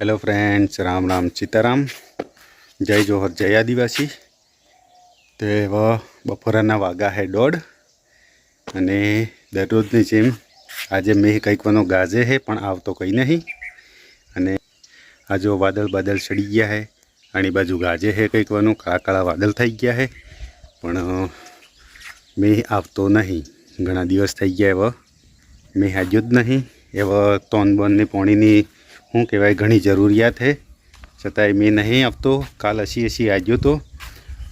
Hello friends Ram Ram, Sitaram. જય જોહર, જય આદિવાસી. તો એવા બપોરાના વાગા હે દોઢ. અને દરરોજની જેમ આજે મેં કંઈકવાનો ગાજે હે, પણ આવતો કંઈ નહીં. અને આ વાદળ બાદળ ચડી ગયા હે, આની બાજુ ગાજે હે કંઈકવાનું કાળા કાળા વાદળ થઈ ગયા હે. પણ મેં આવતો નહીં. ઘણા દિવસ થઈ ગયા એવા. મેં હાજ્યો જ નહીં. એવા તોન બોનની પાણીની શું કહેવાય ઘણી જરૂરિયાત છે છતાંય મેં નહીં આપતો કાલ હસી હસી આજ્યો તો.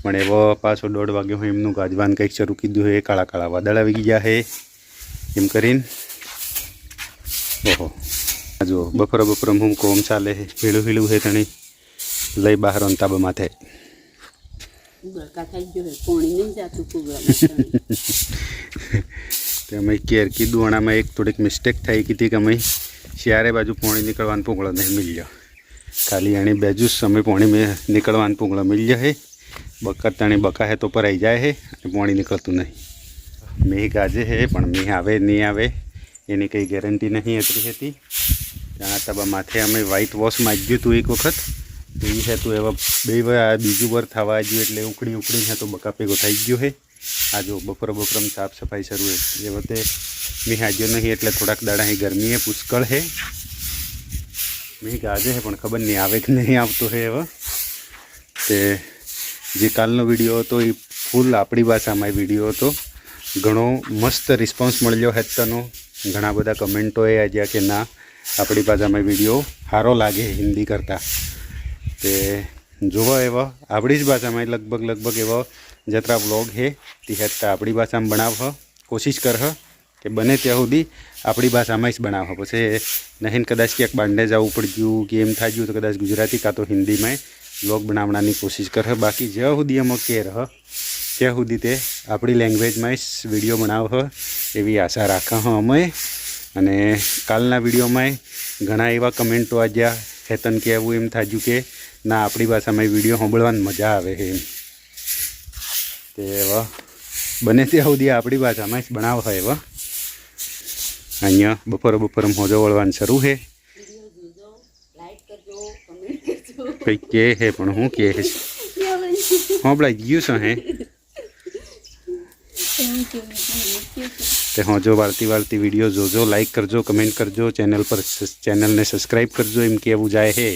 પણ એવો પાછો દોઢ વાગ્યો હું એમનું ગાજવાન કંઈક શરૂ કીધું હે. કાળા કાળા વાદળ આવી ગયા હે. એમ કરીને. ઓહો. જો બપોરે બપોરે હું કોમ ચાલે હે. હીળું હીળું હે તણી. લઈ બહાર અંતાબા માથે. અમે કેર કીધું આનામાં એક થોડીક મિસ્ટેક થઈ કીધી કે અમે શિયારે બાજુ પોણી નીકળવાનું પૂંગળો નહીં મિલ્યો. ખાલી એની બાજુ સમય પોણી મેં નીકળવાનું પૂંગળો મિલ્યો હે. બકર તણી બકા હે તો પરાઈ જાય હે, અને પોણી નીકળતું નહીં. મેં ગાજે હે, પણ મેં આવે નહીં આવે, એની કંઈ ગેરંટી નહીં હતી હતી. ત્યાં તબા માથે અમે વ્હાઇટ વોશ માગ્યું હતું એક વખત. એ હતું એવા બે વાર બીજું વાર થવા આવ્યું એટલે ઉકળી ઉકળીને તો બકા ભેગો થઈ ગયો હે. આ જો બપોર બપોરમ સાફ સફાઈ શરૂ એ વખતે મેં હાજર નહીં એટલે થોડાક દાડા અહીં ગરમી હે પુષ્કળ હે. મેં ગાજે હે, પણ ખબર નહીં આવે કે નહીં આવતો હે હવે તે જે કાલનો વીડિયો હતો એ ફૂલ આપણી ભાષામાં વીડિયો હતો. ઘણો મસ્ત રિસ્પોન્સ મળ્યો હેતનો ઘણા બધા કમેન્ટોએ આવ્યા કે ના, આપણી ભાષામાં વીડિયો સારો લાગે હિન્દી કરતાં. તે જોવા એવા, આપણી જ ભાષામાં લગભગ લગભગ એવો વ્લોગ હે. તે હેત આપણી ભાષામાં બનાવ કોશિશ કર કે બને ત્યાં સુધી આપણી ભાષામાં જ બનાવ પછી નહીં કદાચ ક્યાંક બાંડે જવું પડ્યું કે એમ થઈ ગયું તો કદાચ ગુજરાતી કાં તો હિન્દીમાં વ્લોગ બનાવવાની કોશિશ કર બાકી જ્યાં સુધી અમે કે રહ ત્યાં સુધી તે આપણી લેંગ્વેજમાં જ વીડિયો બનાવ એવી આશા રાખા હ અમે. અને કાલના વિડીયોમાં ઘણા એવા કમેન્ટો આવ્યા હેતન કહેવું એમ થાજ્યું કે ના, આપણી ભાષામાં વીડિયો સાંભળવાની મજા આવે છે એમ તે એવા. બને ત્યાં સુધી આપણી ભાષામાં જ બનાવ હોય એવા. અહીંયા બપોરે બપોરે મોજો વળવાનું શરૂ છે વીડિયો જોજો લાઈક કરજો કમેન્ટ કરજો કંઈક કહે છે પણ હું કહે છે હોંભળાઈ ગયું છે હે? તે હોજો વાળતી વાળતી વીડિયો જોજો લાઈક કરજો કમેન્ટ કરજો ચેનલ પર સસ- ચેનલને સબસ્ક્રાઈબ કરજો એમ કેવું જાય હે.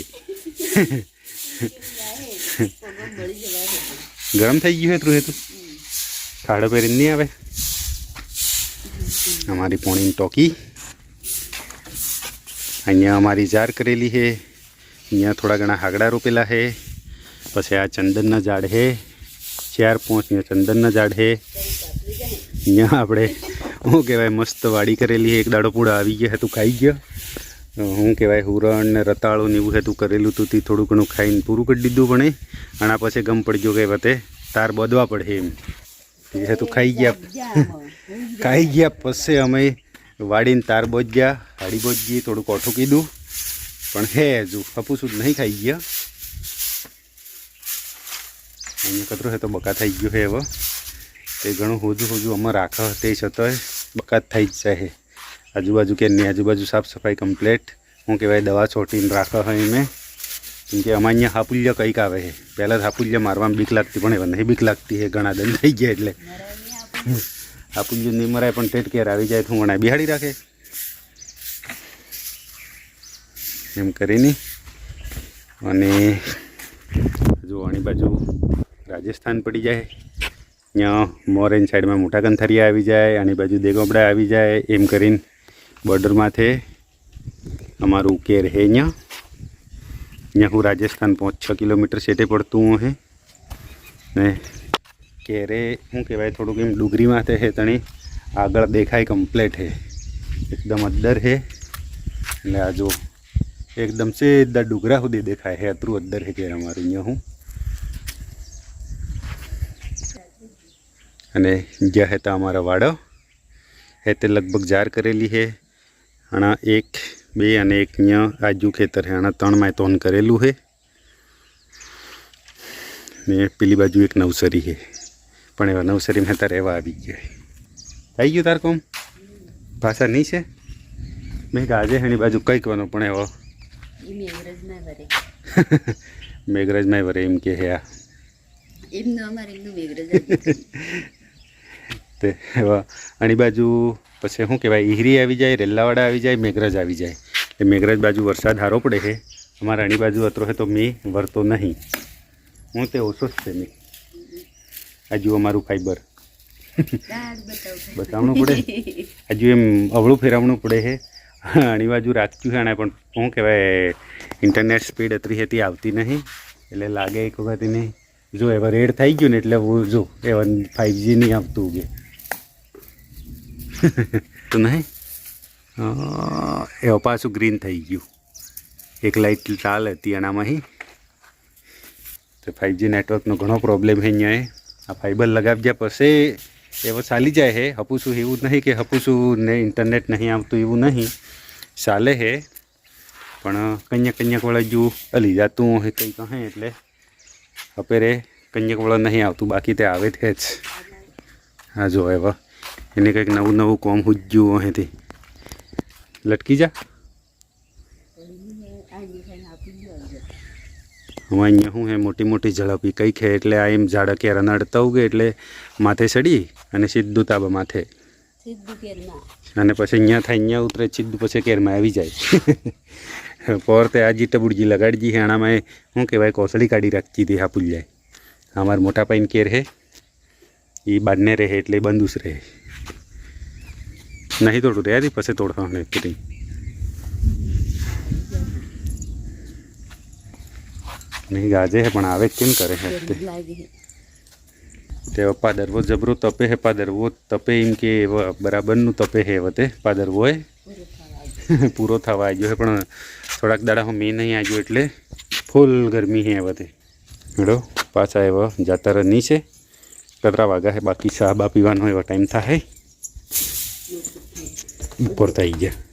ગરમ થઈ ગયું હે તું હેતું ખાડો પહેરીને નહીં આવે અમારી પોણીની ટોકી અહીંયા અમારી જાર કરેલી છે અહીંયા થોડા ઘણા હાગડા રોપેલા છે પછી આ ચંદનના ઝાડ છે ચાર પાંચ અહીંયા ચંદનના ઝાડ છે અહીંયા આપણે શું કહેવાય મસ્ત વાડી કરેલી છે એક દાડો પૂડા આવી ગયા હતું ખાઈ ગયા શું કહેવાય હુરણ ને રતાળું ને એવું હતું કરેલું હતું તે થોડું ઘણું ખાઈને પૂરું કરી દીધું પણ આના પછી ગમ પડી ગયો કે વતે તાર બધવા પડે એમ. એ હતું ખાઈ ગયા. ખાઈ ગયા પછી અમે વાડીને તાર બોજ ગયા, હાડી બોજ ગઈ, થોડુંક ઓઠું કીધું. પણ હે હજુ હપુસું નહીં ખાઈ ગયા. અહીંયા કતરો હે તો બકા થઈ ગયો હે હવે. તે ઘણું હોજું હોજું અમે રાખે તે છતાંય બકા જ થઈ જ જાય આજુબાજુ કે નહીં આજુબાજુ સાફ સફાઈ કમ્પ્લેટ શું કહેવાય દવા છોટીને રાખે હોય મેં કેમ કે અમારે અહીંયા હાપુલ્ય કંઈક આવે છે. પહેલાં હાપુલ્ય મારવામાં બીક લાગતી, પણ એવા નહીં બીક લાગતી છે. ઘણા દંડ થઈ ગયા એટલે. હાપુલ્ય નહીં મરાય, પણ ટેટ કેર આવી જાય તો હું બિહાડી રાખે. એમ કરીને અને જો આની બાજુ રાજસ્થાન પડી જાય. અહીંયા મોરેન સાઈડમાં મોટા કંથરિયા આવી જાય, આની બાજુ દેગોબડા આવી જાય, એમ કરીને બોર્ડરમાંથી અમારું કેર હે અહીંયા અહીંયા હું રાજસ્થાન પાંચ છ કિલોમીટર સેટે પડતું હું હે. ને કેરે, શું કહેવાય, થોડુંક એમ ડુંગરીમાંથી હે તણી આગળ દેખાય કમ્પ્લેટ હે. એકદમ અદ્દર હે. એટલે આ જો એકદમ સીધા ડુંગરા સુધી દેખાય હે, અતરું અદ્દર હે કેર અમારું અહીંયા હું. અને જ્યાં હતા અમારા વાડો. હે તે લગભગ જાર કરેલી છે આણા એક બે અને એક અહીંયા આજુ ખેતર છે આણા ત્રણમાં તોન કરેલું છે ને પેલી બાજુ એક નવસરી છે પણ એવા નવસરીમાં તાર એવા આવી ગયા થઈ ગયું તાર કોમ? ભાષા નહીં છે? મેં કે આજે એની બાજુ કંઈક વાનો પણ એવો. મેઘરાજમાં વરે. એમ કે હે આ. એમનું અમારે એમનું મેઘરજ જ. તે એવા આની બાજુ પછી શું કહેવાય, ઈહરી આવી જાય, રેલ્લાવાડા આવી જાય, મેઘરજ આવી જાય. એ મેઘરજ બાજુ વરસાદ સારો પડે છે. અમારા આની બાજુ અતરો છે તો મેં વરતો નહીં. હું તે ઓછો જ છે, મેં. આ જુઓ અમારું ફાઈબર બતાવણું પડે? હજુ એમ અવળું ફેરવવું પડે છે. આની બાજુ રાખ્યું છે આણે પણ શું કહેવાય ઇન્ટરનેટ સ્પીડ અત્રી હતી, આવતી નહીં. એટલે લાગે એક વખત એને, જો એવા રેડ થઈ ગયું ને, એટલે હું જો, એવા ફાઇવજી નહીં આવતું કે તો નહીં? એ એવા પાછું ગ્રીન થઈ ગયું. એક લાઇટ ચાલ હતી એનામાં તો ફાઇવજી નેટવર્કનો ઘણો પ્રોબ્લેમ છે અહીંયા. આ ફાઈબર લગાવ્યા પછી એવો ચાલી જાય છે હપુસું એવું નહીં કે હપુસું ને ઇન્ટરનેટ નહીં આવતું એવું નહીં. ચાલે છે પણ કંઈક કંઈક વળા જુ અલી જાતું હોય કંઈ કહે એટલે અપેરે કંઈક નહીં આવતું. બાકી તે આવે છે જ. હા જો હવે. એને કંઈક નવું નવું કોમ હુજ્યું અહીંથી. લટકી જા. હવે અહીંયા શું હે મોટી મોટી ઝડપી. કઈ છે એટલે આ એમ ઝાડા ક્યારે નડતા ઉગે એટલે માથે ચડી અને સીધું તાબા માથે. કે અને પછી અહીંયા થાય અહીંયા ઉતરે સીધું પછી કેરમાં આવી જાય. પોર તે આજી ટબુડજી લગાડજી હે આનામાં એ શું કહેવાય કોસળી કાઢી રાખતી હતી હા જાય અમારા મોટા પાઈન કેર હે એ બારને રહે એટલે બંધુસ રહે. નહીં તોડું રહ્યા પછી તોડવાનું કરી નહીં ગાજે હે પણ આવે કેમ કરે હે તે પાદરવો જબરો તપે હે પાદરવો તપે એમ કે બરાબરનું તપે હે વતે પાદરવો એ પૂરો થવા આવ્યો. હે પણ થોડાક દાડા હું મેં નહીં આવ્યો એટલે ફૂલ ગરમી છે વતે હેડો પાછા એવા જાતર છે કતરા વાગા હે બાકી ચા બા પીવાનો એવો ટાઈમ થાય ઉપર થઈ ગયા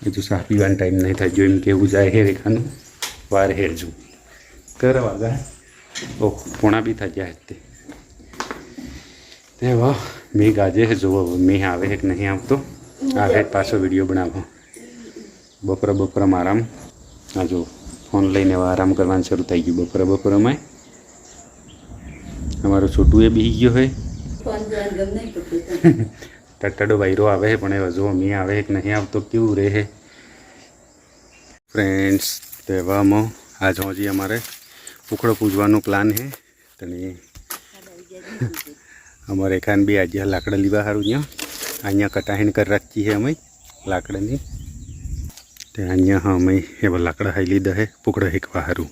બીજું હજુ ચા પીવાનો ટાઈમ નહીં થાય જો એમ કેવું જાય હે રેખાનું વાર હેર હજુ કર વાગા ઓહ પોણા બી થઈ ગયા તે તે વાહ મેં ગાજે છે જોવો હવે મેં આવે છે કે નહીં આવતો આવે પાછો વીડિયો બનાવો બપોરે બપોરમાં આરામ આ જો ફોન લઈને આરામ કરવાનું શરૂ થઈ ગયું બપોરે બપોરમાં અમારો છોટું એ બી ગયો હોય ટટાડો વાયરો આવે છે પણ એ હજુ મી આવે કે નહીં. આવતો કેવું રહે ફ્રેન્ડ્સ તહેવામાં આજ હજી અમારે ઉખડો પૂજવાનો પ્લાન છે. તને અમારે ખાન બી આજે લાકડા લીવા સારું ત્યાં અહીંયા કટાહીણ કરી રાખી છે અમે લાકડાની. તે અહીંયા હા અમે એવા લાકડા હાઈ લીધા છે પૂકડા હેકવા સારું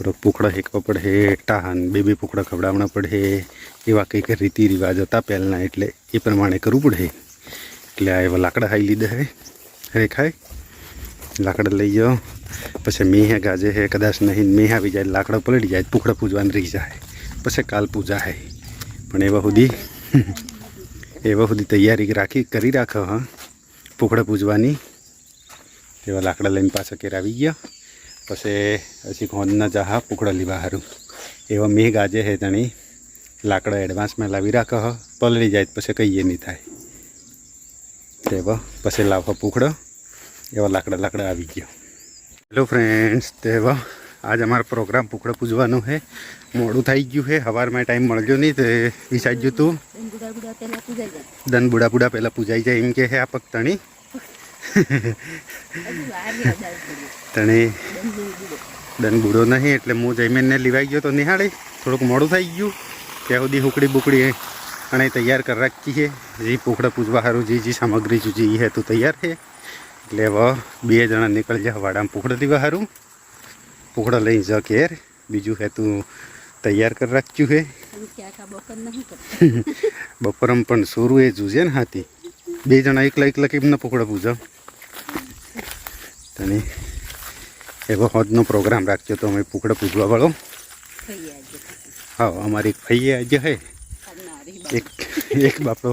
થોડોક પુકડા હેકવા પડે, ટાહન, બે બે પૂકડા ખવડાવવા પડે, એવા કંઈક રીતિ રિવાજ હતા પહેલાંના, એટલે એ પ્રમાણે કરવું પડે. એટલે આ એવા લાકડા ખાઈ લીધા હે. રેખાય લાકડા લઈ જાઓ. પછી મેં હે ગાજે હે, કદાચ નહીં, મેં આવી જાય, લાકડા પલટી જાય, પૂકડા પૂજવાની રહી જાય. પછી કાલ પૂજા હે. પણ એવા સુધી એવા સુધી તૈયારી રાખી, કરી રાખો, હા. પૂકડા પૂજવાની. તેવા લાકડા લઈને પાછા ઘેર આવી ગયા. પછી પછી ખોદના જાહા પુકડા લીવા હારું એવા મેઘ આજે હે તણી લાકડા એડવાન્સમાં લાવી રાખો હ પલળી જાય પછી કહીએ નહીં થાય તેવો પછી લાવો પુકડો એવા લાકડા લાકડા આવી ગયો હેલો ફ્રેન્ડ્સ તેવો આજ અમારો પ્રોગ્રામ પુકડો પૂજવાનો છે મોડું થઈ ગયું છે સવારમાં ટાઈમ મળ્યો નહીં તે તું પહેલા પૂજાઈ જાય. દન બુડા બુડા પહેલાં પૂજાઈ જાય એમ કે હે આ પગતણી તણી. દન બુડો નહીં, એટલે હું જયમેનને લીવાઈ ગયો તો નિહાળી. થોડુંક મોડું થઈ ગયું. ત્યાં સુધી હુકડી બુકડી અને તૈયાર કરી રાખી છે. જે પોખડા પૂજવા સારું જે જે સામગ્રી જુજી એ તો તૈયાર છે. એટલે હવે બે જણા નીકળી જા વાડામાં પોખડા લેવા સારું પોખડા લઈ જ ઘેર બીજું હેતું તૈયાર કરી રાખ્યું છે. બપોરમ પણ સોરું એ જુજે ને હાથી. બે જણા એકલા એકલા કેમના પુખડા પૂજા? તને એવો હોજનો પ્રોગ્રામ રાખ્યો તો અમે પૂકડો પૂજવા વાળો. હા, અમારી ભાઈ આજે હે, એક એક બાપડો.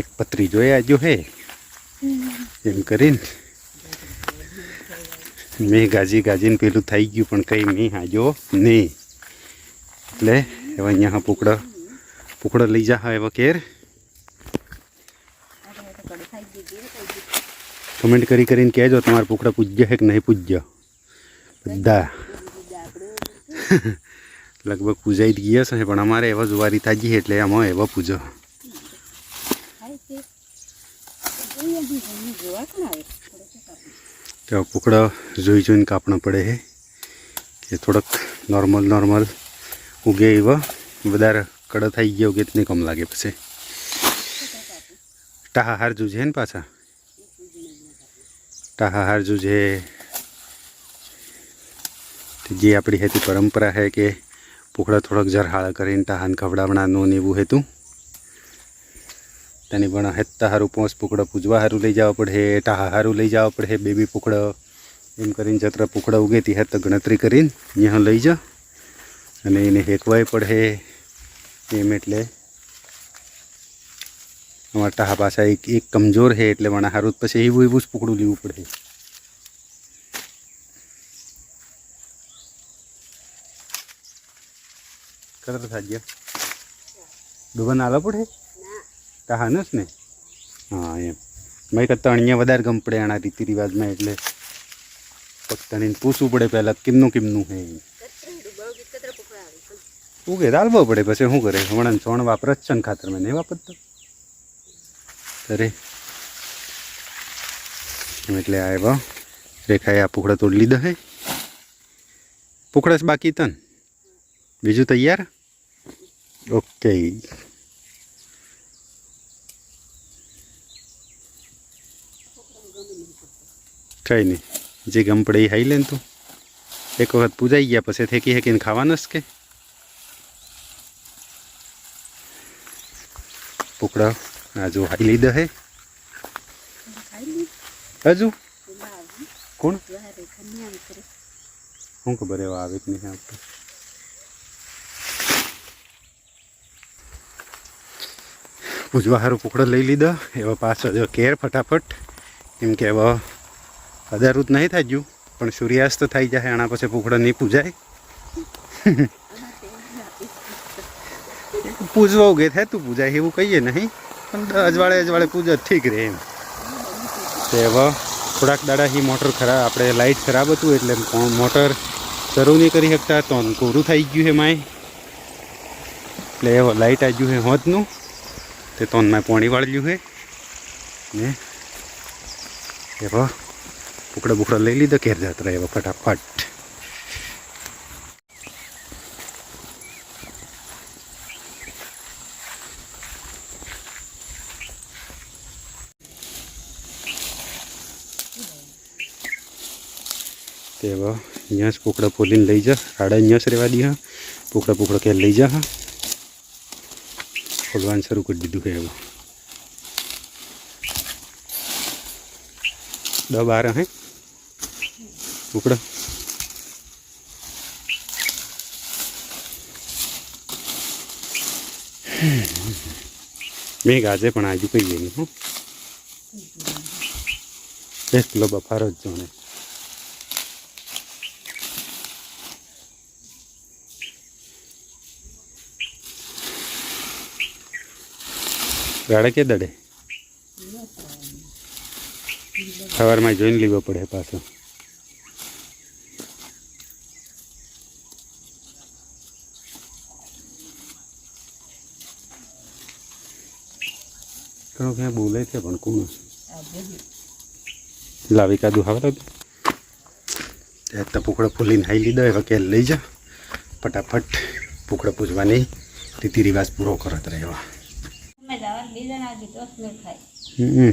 એક પત્રી જોઈ આજો હે, એમ કરીને મેં ગાજી ગાજીને પેલું થઈ ગયું, પણ કંઈ મેં હાજો નહીં. એટલે હવે અહીંયા પૂકડો પુકડો લઈ જા હા એવો કેર કમેન્ટ કરી કરીને કહેજો તમારા પુકડા પૂજ્ય છે કે નહીં પૂજ્ય? બધા. લગભગ પૂજાઈ જ ગયા છે પણ અમારે એવા જુવારી તાજી એટલે આમાં એવા પૂજો. તો પુકડા જોઈ જોઈને કાપણા પડે છે કે થોડોક નોર્મલ નોર્મલ ઉગે એવા. વધારે કડ થઈ ગયા ઉગે નહીં કમ લાગે પછી. ટાહા હાર જુજે ને પાછા. ટાહા હાર જે જે આપણી હેતી પરંપરા છે કે પુકડા થોડોક જરહાળ કરીને ટાહાને ખવડાવણાનું ને એવું હેતું. તને પણ હેતા હારું પોંચ પુકડા પૂજવા હારું લઈ જવા પડે ટાહા હારું લઈ જવા પડે, બેબી પુકડા એમ કરીને જત્ર પુકડા ઉગેતી હેત તો ગણતરી કરીને અહીંયા લઈ જા. અને એને હેકવાય પડે, એમ એટલે અમારા ટાહા પાછા એક એક કમજોર છે એટલે મને હારું પછી એવું એવું જ પકડું લેવું પડે. કતર થાજ્ય ડૂબન આલો પડે? ટાહા નસ ને? હા એમ. મેં કરતા અહીંયા વધારે ગમ પડે આના રીતિ રિવાજમાં એટલે પક્તાને પૂછવું પડે પહેલાં કેમનું કેમનું એમ. ઉગે દાલવો પડે પછી શું કરે? હમણાં સોણ જ છે ને ખાતર મેં નહીં વાપરતો? અરે. એમ એટલે આવ્યો રેખાએ આ પૂખડા તોડી લીધા હે. પૂખડા બાકી તન? બીજું તૈયાર? ઓકે. કઈ નહીં જે ગમ પડે એ હાઈ લે તું. એક વખત પૂજાઈ ગયા, પછી થેકી હેકીને ખાવાના જ કે? પુકડા આ જો હાઈ લીધા હે હજુ કોણ શું ખબર એવા આવે કે નહીં આપણે પૂજવા સારું કુકડો લઈ લીધા એવા પાછળ જો કેર ફટાફટ કેમ કે એવા અધારું જ નહીં થાય ગયું પણ સૂર્યાસ્ત થઈ જાય આના પછી કુકડા નહીં પૂજાય પૂજવા ઉગે થાય તું પૂજાય એવું કહીએ નહીં અજવાળે અજવાળે પૂજા ઠીક રહે એમ. તે હવે થોડાક દાડા હી મોટર ખરાબ આપણે લાઇટ ખરાબ હતું એટલે મોટર શરૂ નહીં કરી શકતા, તો કોરું થઈ ગયું છે માય. એટલે હવે લાઇટ આવી ગયું છે હોતનું. તે તોન પોણી વાળ્યું છે. ને એવા પુકડા બુકડા લઈ લીધા, ઘેર જતા એવા ફટાફટ. તે હવે પોલીને લઈ જા. રાડા અહીંયા જ રહેવા દી હા. પોકડા પોકડા ક્યાં લઈ જા હા. ખોલવાનું શરૂ કરી દીધું છે હવે. દસ બાર હે. પોકડા મેં ગાજે પણ આજુ કહીએ નહીં હો. કિલો બફારો જ જોણે. ગાળે કે દડે? સવારમાં જોઈને લેવો પડે પાછો. ઘણો ક્યાં બોલે છે, પણ કોણ લાવી કાદું હવે ત્યાં પુકડા ફૂલીને હાઈ લીધો એવા કે લઈ જા. ફટાફટ પૂકડો પૂજવાની રીતિ રિવાજ પૂરો કરત રહેવા હમ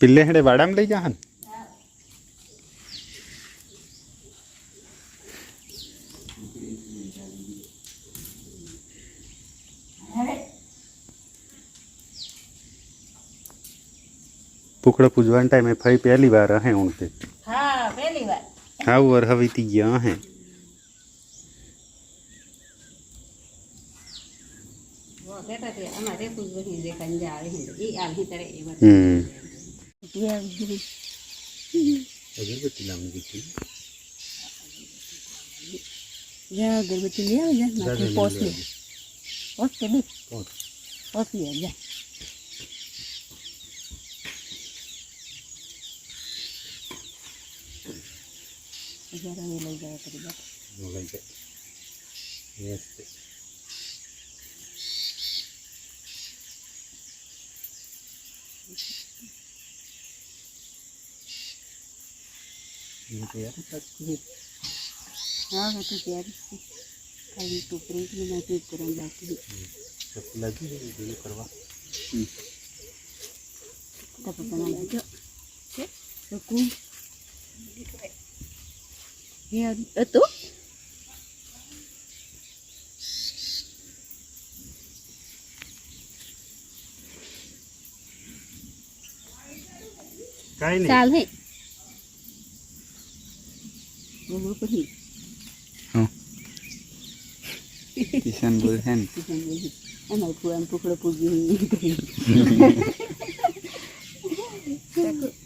પિલ્લે હેડે વાડામાં લઈ જા હન પુકડા પૂજવાના ટાઈમે ફરી પહેલી વાર હે ઊણતે હા પહેલી વાર હા વર હવે તી ગયા હે તે અમારે પૂજવાની જે કંજા આવે આવે ત્યારે એ વાત હમ અગરબત્તી લાવવાની કીધી જા અગરબત્તી આવે માથે પોસ લે ઓકે બી પોત. ઓછી જા હજાર હવે લઈ ગયા કરી દે લઈ જાય yes gitu ya. Oh itu biar kali itu pergi lagi kurang lagi hmm. satu lagi dulu kerwa kita pertama aja oke, aku ya itu kain, Salhi. હા હવે તો તૈયાર જ છે ખાલી ટોપરી નાખી કરવાનું બાકી કરવા તો પોતાના લાજો શકું હે હતો કાંઈ નહીં ચાલ હે બોલો પછી કિશન બોલ છે ને કિશન બોલી એમાં પૂરા ટુકડો પૂજી પાછળ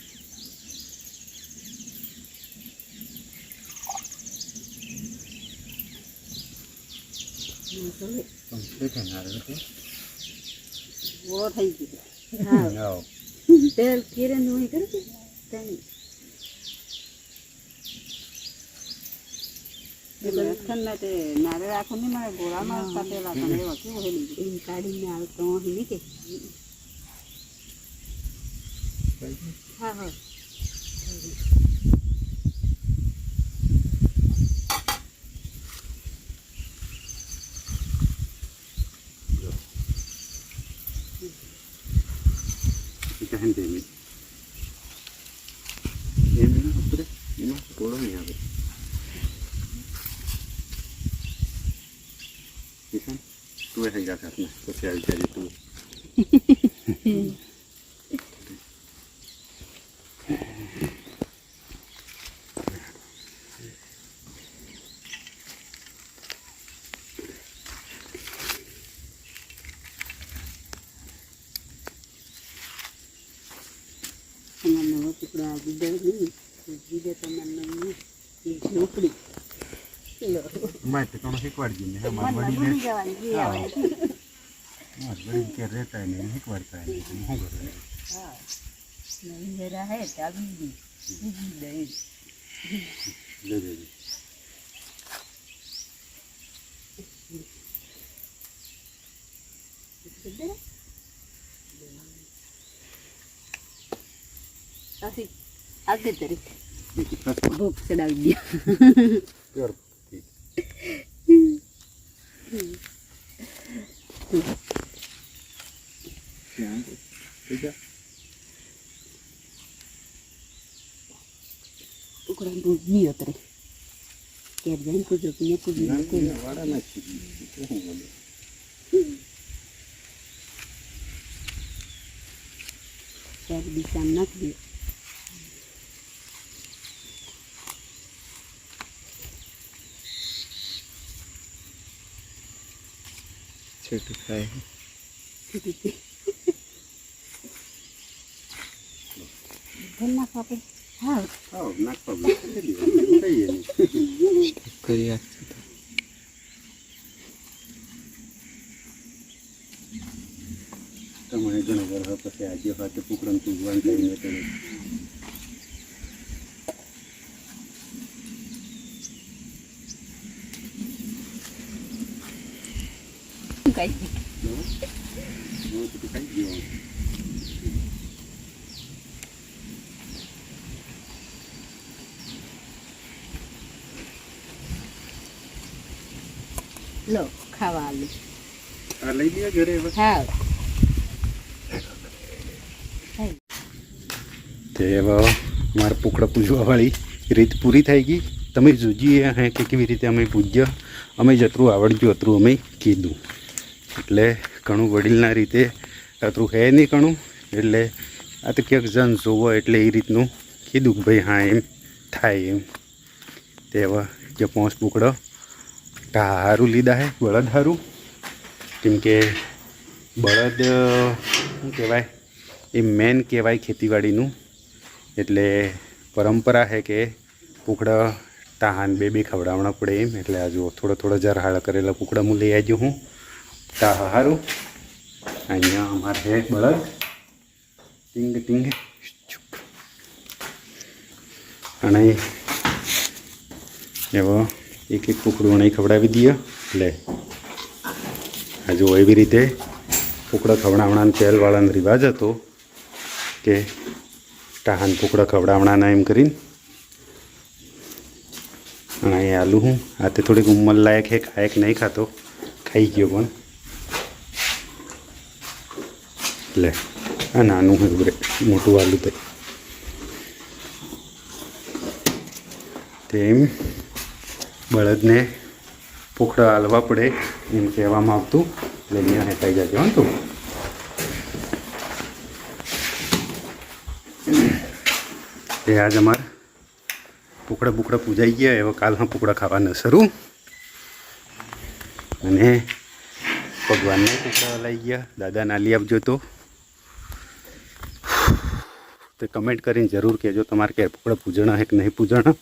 કેમ લાગે ચોખ્ખો ઓળો થઈ ગયો હા તેલ કિરણનું કરે છે તેની નારે રાખો ને મારે ગોળામાં સાથે પણ એવા કેવું હેલી કાઢીને આવતો નીચે હા હા કાંઈ નહીં એમ ના ઉપરે એમાં થોડો નહીં આવે કિશન તું એ થઈ ગયા હાથમાં પછી આવી જાય તું તમારનો હવે ટુકડો આ દીધો નહીં દીધો તમારનો નહીં એ ઝૂંપડી તમે શીખવાડજી ને મનમાં ભૂલી જવાની જે આવે. તે. વડીલ કે રહેતા નહીં શીખવાડતા નહીં શું કરવાનું હા. નહીં જરા હે ચાલી દી બીજી દઈ લે જજે આથી આગળ તરીકે બીજું પાછું ભૂખ ચડાવી દે પ્યોર ટુકડા દૂધ નહીં ઉતરે ઘેર જઈને કૂજો પીને કૂજી મૂકી વાળા નાખી શું બોલે ચાર દિશા નાખી દે छोटू खाए ધન્ના કાપે હા હા નાક પાડે કઈ નહીં કરી પછી આજે હાથે પુકરણ તું જોવાનું કઈ હું તો ખાઈ ગયો લો ખાવા આલુ આ લઈ લ્યો ઘરે હા તે હવે મારે પુકડા પૂજવાવાળી રીત પૂરી થઈ ગઈ. તમે જોજીએ હે કે કેવી રીતે અમે પૂજ્ય. અમે જતરું આવડ્યું અતરું અમે કીધું. એટલે ઘણું વડીલના રીતે અતરું હે નહીં ઘણું. એટલે આ તો ક્યાંક જન જોવો એટલે એ રીતનું કીધું કે ભાઈ હા, એમ થાય એમ. તેવા જે પોંચ બુકડો. હારું લીધા હે, બળદ હારું. કેમ કે બળદ, શું કહેવાય, એ મેન કહેવાય ખેતીવાડીનું. એટલે પરંપરા છે કે પૂકડા તાહાન બે બે ખવડાવણા પડે એમ. એટલે આ જુઓ, થોડો થોડો જર હાળ કરેલા પૂકડા હું લઈ આવજો હું. ટા હારું અહીંયા અમારે છે બળદ. ટીંગ ટીંગ. અને એવો એક એક કુકડું અહીં ખવડાવી દઈએ. એટલે હજુ એવી રીતે કુકડા ખવડાવણાનો તેલવાળાનો રિવાજ હતો કે ટાહાન કુકડા ખવડાવણાના એમ કરીને. અને આલુ હું. આ તે થોડીક ઉંમર લાયક હે ખાયક નહીં ખાતો. ખાઈ ગયો પણ. લે. આ નાનું હોય ઉભરે મોટું આલુ તે તેમ બળદને પોખડા હાલવા પડે એમ કહેવામાં આવતું. એટલે અહીંયા હેતાઈ જજો હો તું. એ આજ અમારે પોકડા બુકડા પૂજાઈ ગયા, એવા કાલ હા પુકડા ખાવાના શરૂ. અને ભગવાનને પોકડા લઈ ગયા, દાદા નાલી આપજો તો. તે કમેન્ટ કરીને જરૂર કહેજો. તમારે કે પુકડા પૂજણા હે કે નહીં પૂજણા?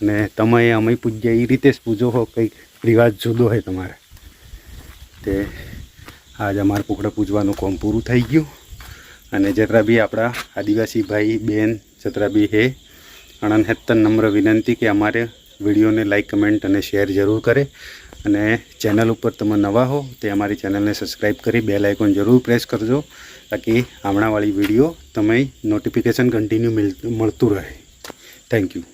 અને તમે અમે પૂજ્યા એ રીતે જ પૂજો હો, કંઈક રિવાજ જુદો હોય તમારે. તે આજ અમારે પુકડા પૂજવાનું કોમ પૂરું થઈ ગયું. અને જતરા બી આપણા આદિવાસી ભાઈ, બેન જતરા બી હે અણન હેતન નમ્ર વિનંતી કે અમારે વિડીયોને લાઈક, કમેન્ટ અને શેર જરૂર કરે. અને ચેનલ ઉપર તમે નવા હો, તે અમારી ચેનલને સબસ્ક્રાઈબ કરી બે લાઇકોન જરૂર પ્રેસ કરજો, તાકી હમણાંવાળી વીડિયો તમે નોટિફિકેશન કન્ટિન્યુ મળતું રહે. Thank you